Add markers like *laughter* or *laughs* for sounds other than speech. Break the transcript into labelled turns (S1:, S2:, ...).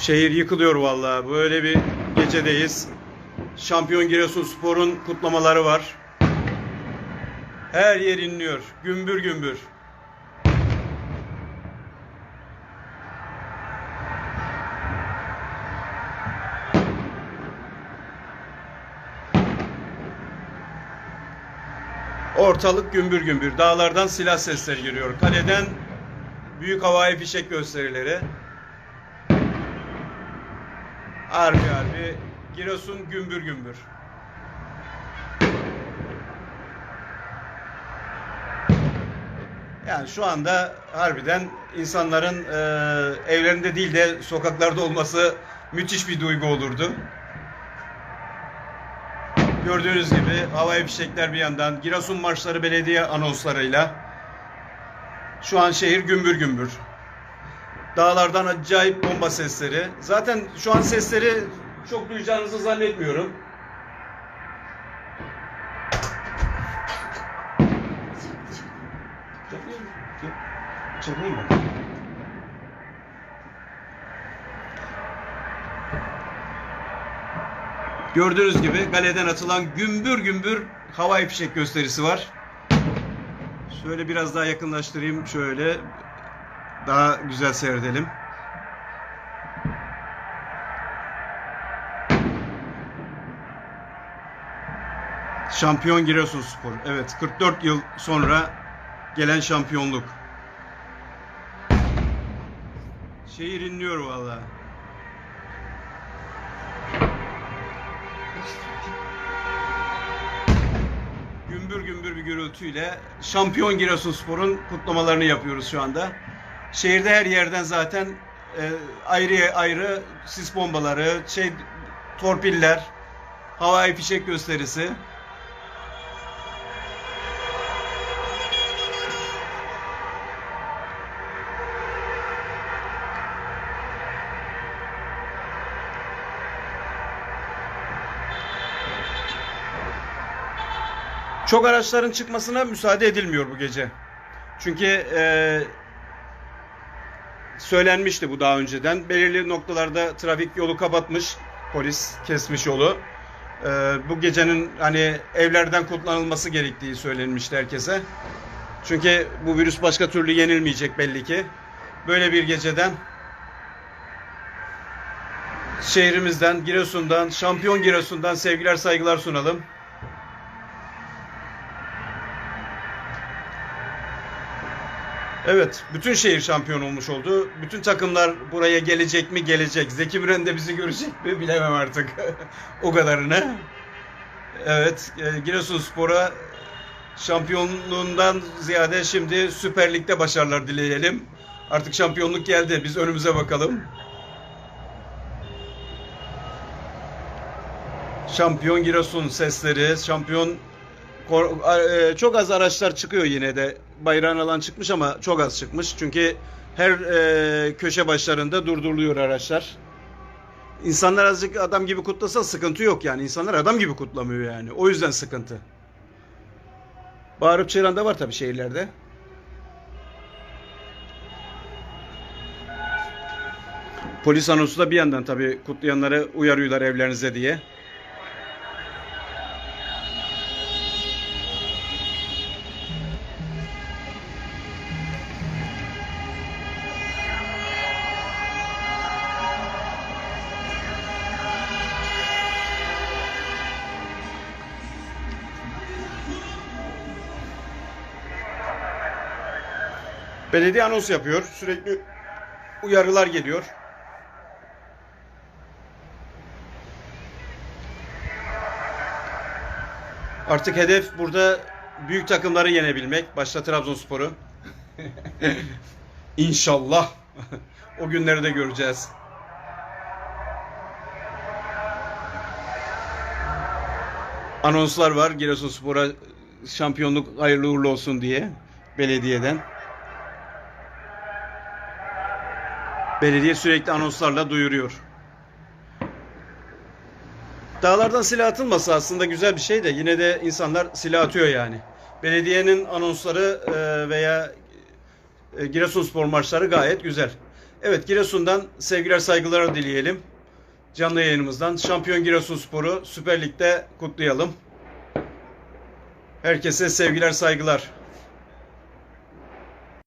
S1: Şehir yıkılıyor vallahi. Böyle bir gecedeyiz. Şampiyon Giresunspor'un kutlamaları var. Her yer inliyor. Gümbür gümbür. Ortalık gümbür gümbür. Dağlardan silah sesleri geliyor. Kaleden büyük havai fişek gösterileri. Harbi harbi. Giresun gümbür gümbür. Yani şu anda harbiden insanların e, evlerinde değil de sokaklarda olması müthiş bir duygu olurdu. Gördüğünüz gibi havai fişekler bir yandan, Giresun marşları belediye anonslarıyla şu an şehir gümbür gümbür. Dağlardan acayip bomba sesleri. Zaten şu an sesleri çok duyacağınızı zannetmiyorum. Çakayım mı? Gördüğünüz gibi galeden atılan gümbür gümbür havai fişek gösterisi var. Şöyle biraz daha yakınlaştırayım şöyle. Daha güzel seyredelim. Şampiyon Giresunspor. Evet 44 yıl sonra gelen şampiyonluk. Şehir inliyor valla. Gümbür gümbür bir gürültüyle şampiyon Giresunspor'un kutlamalarını yapıyoruz şu anda. Şehirde her yerden zaten e, ayrı ayrı sis bombaları, şey torpiller, havai fişek gösterisi. Çok araçların çıkmasına müsaade edilmiyor bu gece. Çünkü e, söylenmişti bu daha önceden. Belirli noktalarda trafik yolu kapatmış, polis kesmiş yolu. E, bu gecenin hani evlerden kullanılması gerektiği söylenmişti herkese. Çünkü bu virüs başka türlü yenilmeyecek belli ki. Böyle bir geceden şehrimizden, Giresun'dan, şampiyon Giresun'dan sevgiler saygılar sunalım. Evet, bütün şehir şampiyon olmuş oldu. Bütün takımlar buraya gelecek mi? Gelecek. Zeki Müren de bizi görecek mi? Bilemem artık. *laughs* o kadarını. Evet, e, Giresunspor'a şampiyonluğundan ziyade şimdi Süper Lig'de başarılar dileyelim. Artık şampiyonluk geldi. Biz önümüze bakalım. Şampiyon Giresun sesleri, şampiyon çok az araçlar çıkıyor yine de. Bayrağın alan çıkmış ama çok az çıkmış. Çünkü her e, köşe başlarında durduruluyor araçlar. İnsanlar azıcık adam gibi kutlasa sıkıntı yok yani. İnsanlar adam gibi kutlamıyor yani. O yüzden sıkıntı. Bağırıp çığıran da var tabii şehirlerde. Polis anonsu da bir yandan tabii kutlayanları uyarıyorlar evlerinize diye. Belediye anons yapıyor. Sürekli uyarılar geliyor. Artık hedef burada büyük takımları yenebilmek. Başta Trabzonspor'u. *laughs* İnşallah. *laughs* o günleri de göreceğiz. Anonslar var. Giresunspor'a şampiyonluk hayırlı uğurlu olsun diye belediyeden. Belediye sürekli anonslarla duyuruyor. Dağlardan silah atılması aslında güzel bir şey de yine de insanlar silah atıyor yani. Belediyenin anonsları e, veya e, Giresunspor maçları gayet güzel. Evet Giresun'dan sevgiler saygılar dileyelim. Canlı yayınımızdan Şampiyon Giresunspor'u Süper Lig'de kutlayalım. Herkese sevgiler saygılar.